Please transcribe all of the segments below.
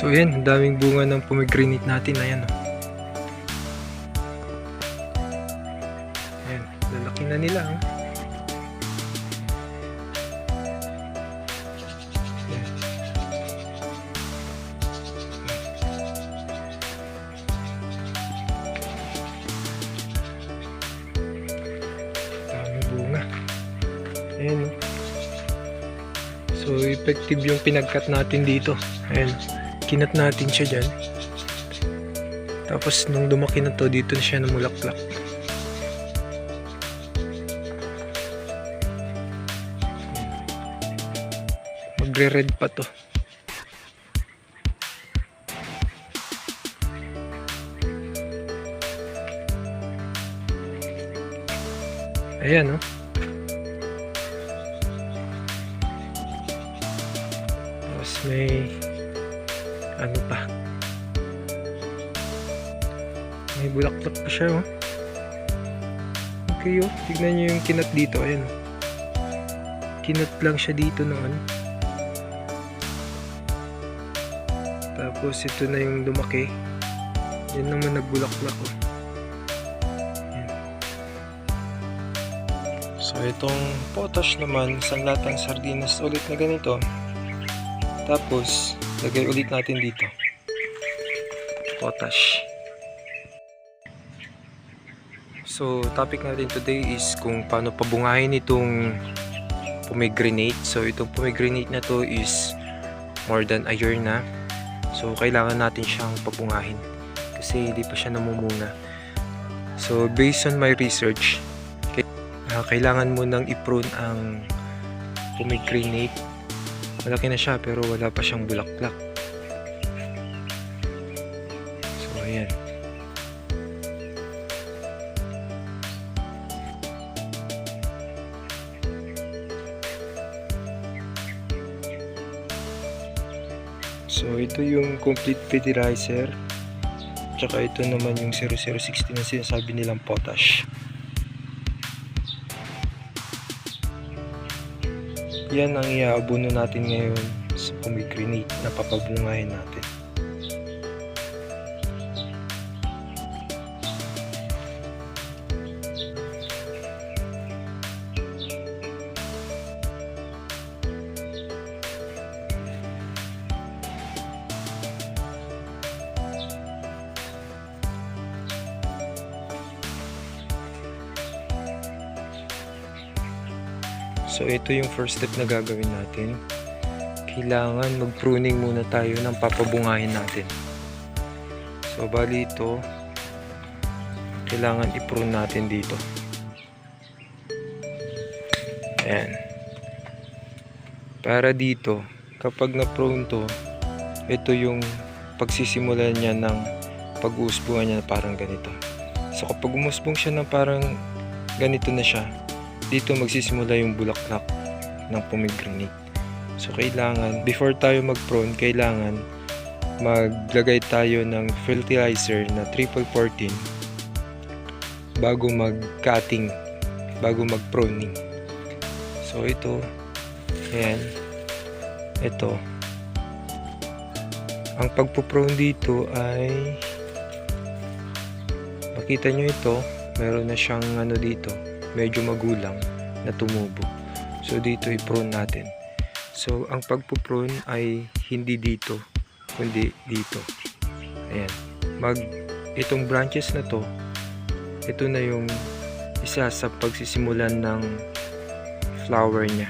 So yan, daming bunga ng pomegranate natin. Ayan oh. Ayan, lalaki na nila oh. Ayan. Daming bunga. Ayan oh. So effective yung pinagkat natin dito. Ayan. Kinat natin siya dyan. Tapos nung lumaki na to, dito na siya namulaklak. Magre-red pa to. Ayan, oh. Tapos may ano pa. May bulaklak pa siya oh. Okay oh. Tignan nyo yung kinat dito ayan. Kinat lang siya dito ng ano. Tapos ito na yung lumaki. Yan naman nagbulaklak oh. So itong potash naman isang latang sardinas ulit na ganito. Tapos, lagay ulit natin dito. Potash. So, topic natin today is kung paano pabungahin itong pomegranate. So, itong pomegranate na to is more than a year na. So, kailangan natin siyang pabungahin kasi hindi pa siya namumuna. So, based on my research, ah, kailangan mo nang i-prune ang pomegranate malaki na siya pero wala pa siyang bulaklak. So ayan. So ito yung complete fertilizer. Tsaka ito naman yung 0060 na sinasabi nilang potash Yan ang iaabuno natin ngayon sa pomegranate na papabungahin natin. So ito yung first step na gagawin natin. Kailangan mag-pruning muna tayo ng papabungahin natin. So bali ito, kailangan i-prune natin dito. Ayan. Para dito, kapag na-prune to, ito yung pagsisimula niya ng pag-uusbungan niya parang ganito. So kapag umusbong siya ng parang ganito na siya, dito magsisimula yung bulaklak ng pomegranate. So kailangan, before tayo mag-prune, kailangan maglagay tayo ng fertilizer na triple 14 bago mag-cutting, bago mag-pruning. So ito, ayan, ito. Ang pagpuprune dito ay makita nyo ito, meron na siyang ano dito, medyo magulang na tumubo. So dito i-prune natin. So ang pagpuprune ay hindi dito kundi dito. Ayan. Mag itong branches na to ito na yung isa sa pagsisimulan ng flower niya.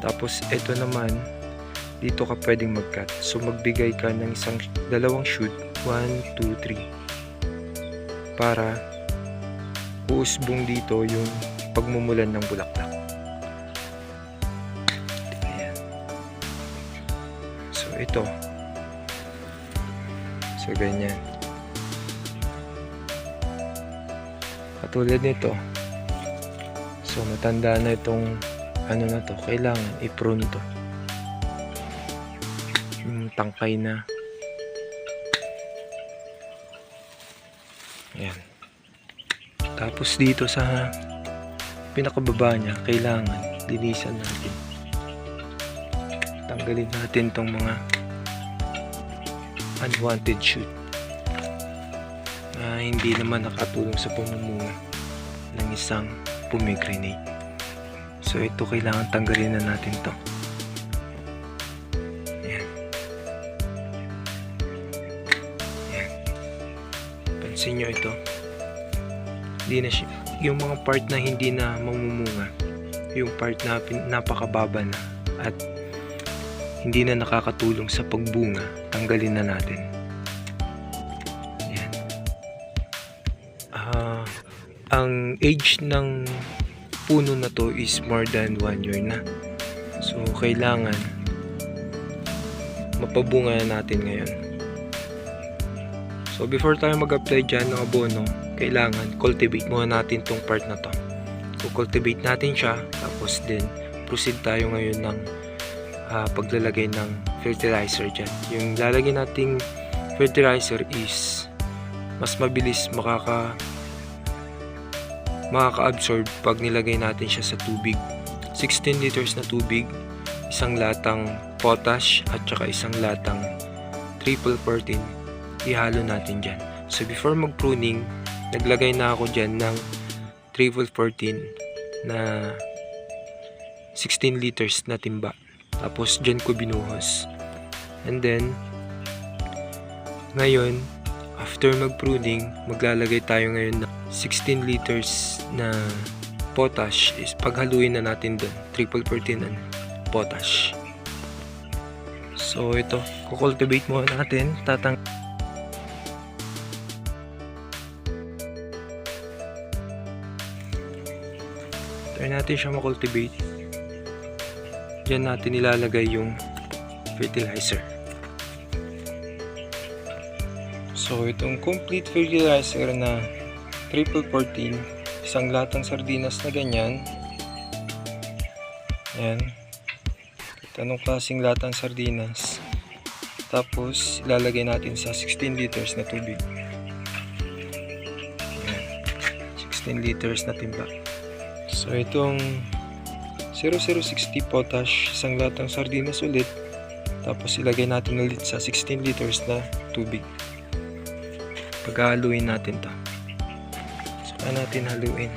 Tapos ito naman dito ka pwedeng mag-cut. So magbigay ka ng isang dalawang shoot 1, 2, 3 para uusbong dito yung pagmumulan ng bulaklak. Ayan. So, ito. So, ganyan. Katulad nito. So, matanda na itong ano na to. Kailangan i-prune to. Yung tangkay na. Tapos dito sa pinakababa niya, kailangan linisan natin. Tanggalin natin tong mga unwanted shoot na hindi naman nakatulong sa pumumunga ng isang pomegranate. So ito kailangan tanggalin na natin to. Pansin nyo ito. Hindi na yung mga part na hindi na mamumunga, yung part na napakababa na at hindi na nakakatulong sa pagbunga, tanggalin na natin. Ayan. Ah, ang age ng puno na to is more than one year na. So, kailangan mapabunga na natin ngayon. So, before tayo mag-apply dyan ng abono, kailangan cultivate muna natin tong part na to. So, cultivate natin siya, tapos din proceed tayo ngayon ng ah, paglalagay ng fertilizer dyan. Yung lalagay nating fertilizer is mas mabilis makaka makaka-absorb pag nilagay natin siya sa tubig. 16 liters na tubig, isang latang potash at saka isang latang triple protein ihalo natin dyan. So before mag-pruning, naglagay na ako dyan ng triple protein na 16 liters na timba. Tapos dyan ko binuhos. And then, ngayon, after mag-pruning, maglalagay tayo ngayon ng 16 liters na potash is paghaluin na natin doon. Triple protein and potash. So ito, kukultivate muna natin. Tatang natin siya makultivate. Diyan natin ilalagay yung fertilizer. So, itong complete fertilizer na triple protein, isang latang sardinas na ganyan. Ayan. Kahit anong klaseng latang sardinas. Tapos, ilalagay natin sa 16 liters na tubig. Ayan. 16 liters na timba. So, itong 0060 potash, isang latang sardinas ulit. Tapos, ilagay natin ulit sa 16 liters na tubig. Paghaluin natin to. Saka natin haluin.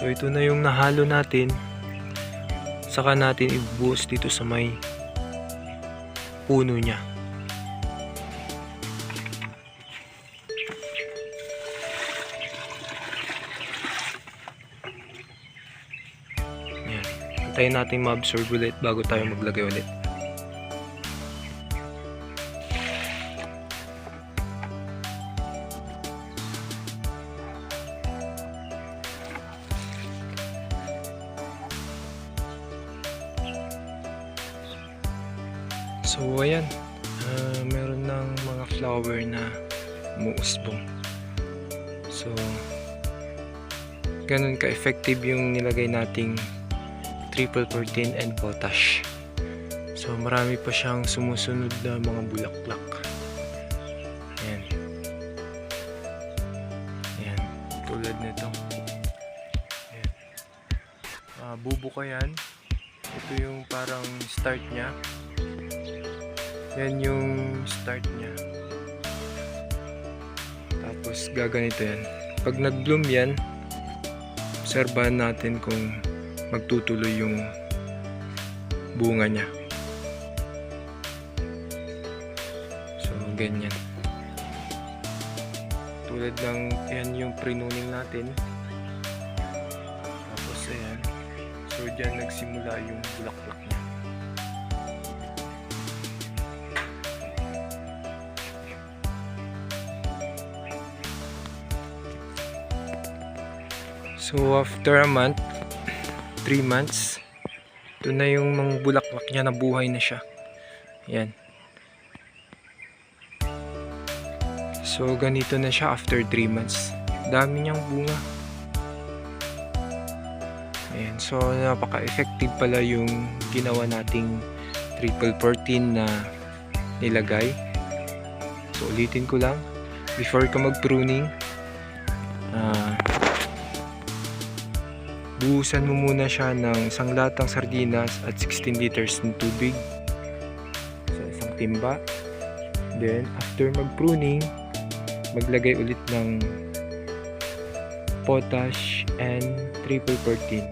So ito na yung nahalo natin. Saka natin ibuhos dito sa may puno niya. Yan. Antayin natin ma-absorb ulit bago tayo maglagay ulit. Ganun ka-effective yung nilagay nating triple protein and potash. So marami pa siyang sumusunod na mga bulaklak. Ayan. Ayan. Tulad nito. Ayan. Ah, bubuka yan. Ito yung parang start niya. Yan yung start niya. Tapos gaganito yan. Pag nag-bloom yan, obserbahan natin kung magtutuloy yung bunga niya. So, ganyan. Tulad ng yan yung pruning natin. Tapos ayan. So, dyan nagsimula yung bulaklak niya. So after a month, 3 months, ito na yung mga bulaklak niya na buhay na siya. Yan. So ganito na siya after 3 months. Dami niyang bunga. Ayan. So napaka-effective pala yung ginawa nating triple protein na nilagay. So ulitin ko lang. Before ka mag-pruning, Ah, buhusan mo muna siya ng isang latang sardinas at 16 liters ng tubig sa isang timba. Then, after mag-pruning, maglagay ulit ng potash and triple 14.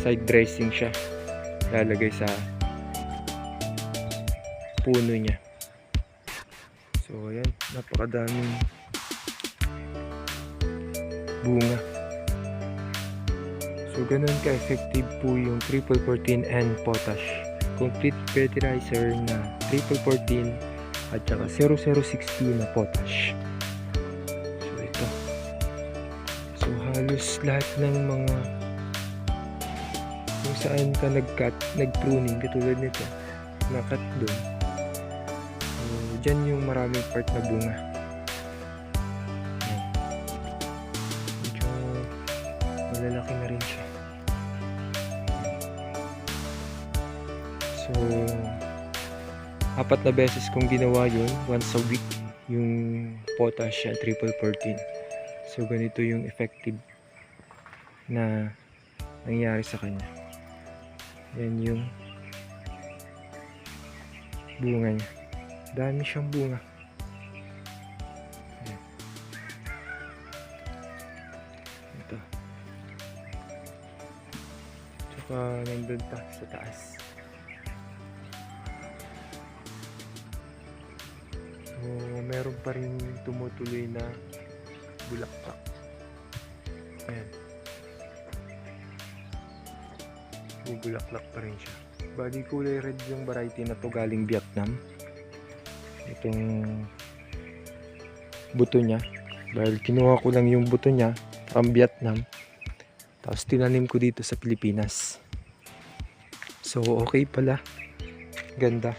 Side dressing siya. Lalagay sa puno niya. So, ayan. Napakadaming bunga. So, ganun ka-effective po yung triple 14 and potash. Complete fertilizer na triple 14 at saka 0060 na potash. So, ito. So, halos lahat ng mga kung saan ka nag-cut, nag-pruning, katulad nito, na-cut doon. So, dyan yung maraming part na bunga. Malalaki na rin siya. So, apat na beses kong ginawa yun, once a week, yung potash at triple 14. So, ganito yung effective na nangyari sa kanya. Yan yung bunga niya. Dami siyang bunga. Tsaka nandun pa sa taas. So, meron pa rin tumutuloy na bulaklak. Ayan. Bubulaklak pa rin siya. Bali kulay red yung variety na to galing Vietnam. Itong buto niya. Dahil kinuha ko lang yung buto niya from Vietnam. Tapos tinanim ko dito sa Pilipinas. So okay pala. Ganda.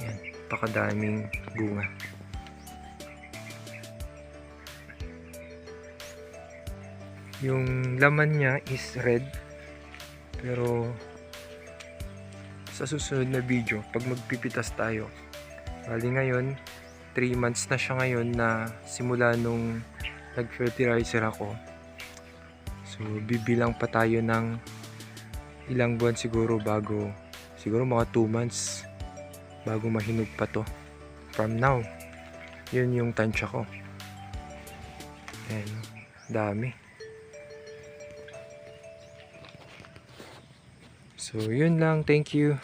Yan. Pakadaming bunga. Yung laman niya is red. Pero sa susunod na video, pag magpipitas tayo, bali ngayon, 3 months na siya ngayon na simula nung nag-fertilizer ako. So, bibilang pa tayo ng ilang buwan siguro bago, siguro mga 2 months bago mahinog pa to. From now, yun yung tansya ko. Ayan, dami. So, yun lang. Thank you.